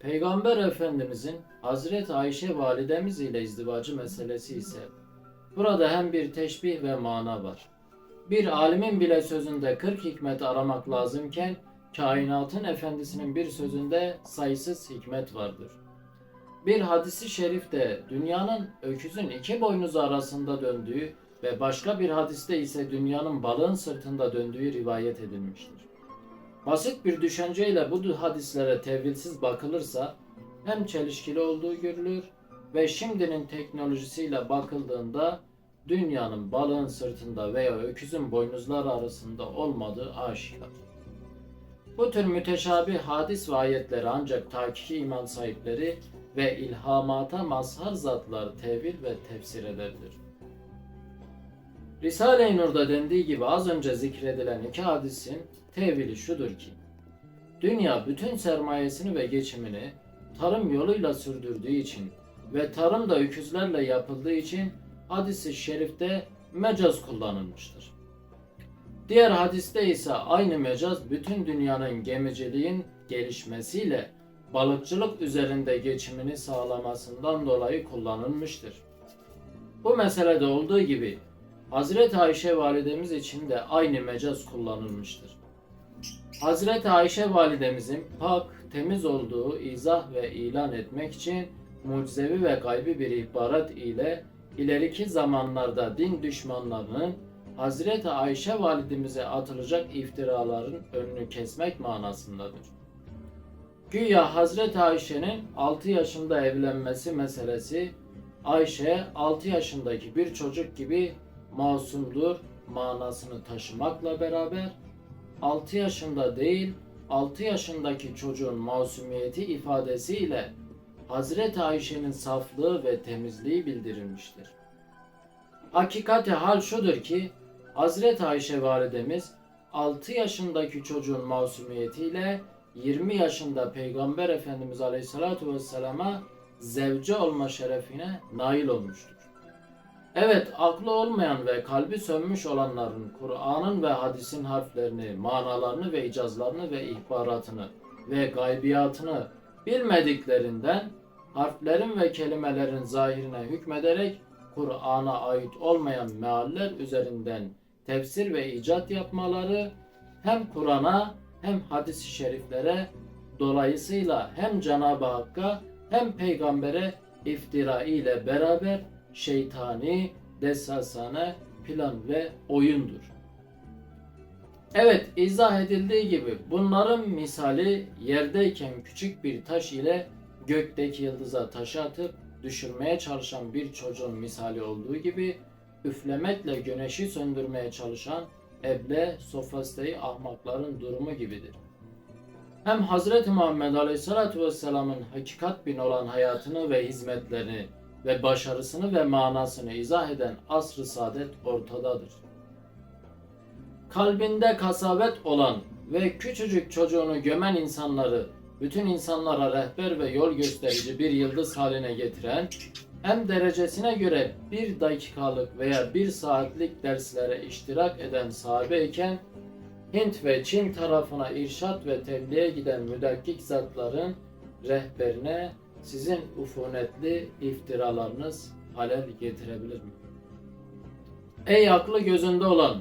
Peygamber Efendimizin Hazreti Ayşe validemiz ile izdivacı meselesi ise burada hem bir teşbih ve mana var. Bir alimin bile sözünde 40 hikmet aramak lazımken kainatın efendisinin bir sözünde sayısız hikmet vardır. Bir hadisi şerifte dünyanın öküzün iki boynuzu arasında döndüğü ve başka bir hadiste ise dünyanın balığın sırtında döndüğü rivayet edilmiştir. Basit bir düşünceyle bu hadislere tevilsiz bakılırsa hem çelişkili olduğu görülür ve şimdinin teknolojisiyle bakıldığında dünyanın balığın sırtında veya öküzün boynuzları arasında olmadığı aşikar. Bu tür müteşabih hadis ve ayetleri ancak takiki iman sahipleri ve ilhamata mazhar zatlar tevil ve tefsir ederler. Risale-i Nur'da dendiği gibi az önce zikredilen iki hadisin tevili şudur ki, dünya bütün sermayesini ve geçimini tarım yoluyla sürdürdüğü için ve tarım da öküzlerle yapıldığı için hadisi şerifte mecaz kullanılmıştır. Diğer hadiste ise aynı mecaz bütün dünyanın gemiciliğin gelişmesiyle balıkçılık üzerinde geçimini sağlamasından dolayı kullanılmıştır. Bu meselede olduğu gibi Hazreti Ayşe validemiz için de aynı mecaz kullanılmıştır. Hazreti Ayşe validemizin pak, temiz olduğu izah ve ilan etmek için mucizevi ve gaybi bir ihbarat ile ileriki zamanlarda din düşmanlarının Hazreti Ayşe validemize atılacak iftiraların önünü kesmek manasındadır. Güya Hazreti Ayşe'nin 6 yaşında evlenmesi meselesi Ayşe 6 yaşındaki bir çocuk gibi masumdur manasını taşımakla beraber 6 yaşında değil 6 yaşındaki çocuğun masumiyeti ifadesiyle Hazreti Ayşe'nin saflığı ve temizliği bildirilmiştir. Hakikati hal şudur ki Hazreti Ayşe validemiz 6 yaşındaki çocuğun masumiyetiyle 20 yaşında Peygamber Efendimiz Aleyhisselatü Vesselam'a zevce olma şerefine nail olmuştur. Evet, aklı olmayan ve kalbi sönmüş olanların Kur'an'ın ve hadisin harflerini, manalarını ve icazlarını ve ihbaratını ve gaybiyatını bilmediklerinden harflerin ve kelimelerin zahirine hükmederek Kur'an'a ait olmayan mealler üzerinden tefsir ve icat yapmaları hem Kur'an'a hem hadis-i şeriflere dolayısıyla hem Cenab-ı Hakk'a hem peygambere iftira ile beraber şeytani, desasane plan ve oyundur. Evet izah edildiği gibi bunların misali yerdeyken küçük bir taş ile gökteki yıldıza taşı atıp düşürmeye çalışan bir çocuğun misali olduğu gibi üflemekle güneşi söndürmeye çalışan eble, sofistayı ahmakların durumu gibidir. Hem Hz. Muhammed Aleyhisselatü Vesselam'ın hakikat bin olan hayatını ve hizmetlerini ve başarısını ve manasını izah eden asr-ı saadet ortadadır. Kalbinde kasabet olan ve küçücük çocuğunu gömen insanları bütün insanlara rehber ve yol gösterici bir yıldız haline getiren, hem derecesine göre bir dakikalık veya bir saatlik derslere iştirak eden sahabe iken, Hint ve Çin tarafına irşat ve tebliğe giden müdakkik zatların rehberine sizin ufunetli iftiralarınız halel getirebilir mi? Ey aklı gözünde olan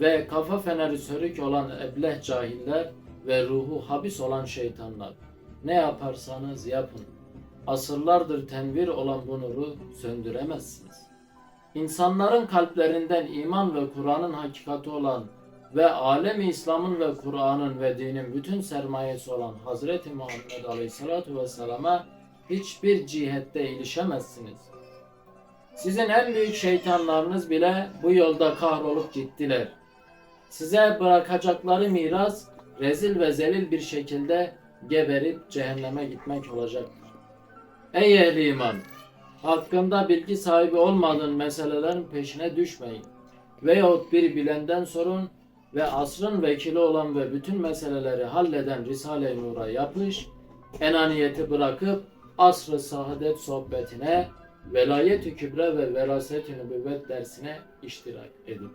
ve kafa feneri sörük olan ebleh cahiller ve ruhu habis olan şeytanlar. Ne yaparsanız yapın. Asırlardır tenvir olan bu nuru söndüremezsiniz. İnsanların kalplerinden iman ve Kur'an'ın hakikati olan ve alemi İslam'ın ve Kur'an'ın ve dinin bütün sermayesi olan Hazreti Muhammed Aleyhisselatü Vesselam'a hiçbir cihette ilişemezsiniz. Sizin en büyük şeytanlarınız bile bu yolda kahrolup gittiler. Size bırakacakları miras rezil ve zelil bir şekilde geberip cehenneme gitmek olacaktır. Ey ehli iman! Hakkında bilgi sahibi olmadığın meselelerin peşine düşmeyin. Veyahut bir bilenden sorun ve asrın vekili olan ve bütün meseleleri halleden Risale-i Nur'a yapış, enaniyeti bırakıp asr-ı saadet sohbetine, velayet-i kübre ve veraset-i nübüvvet dersine iştirak edin.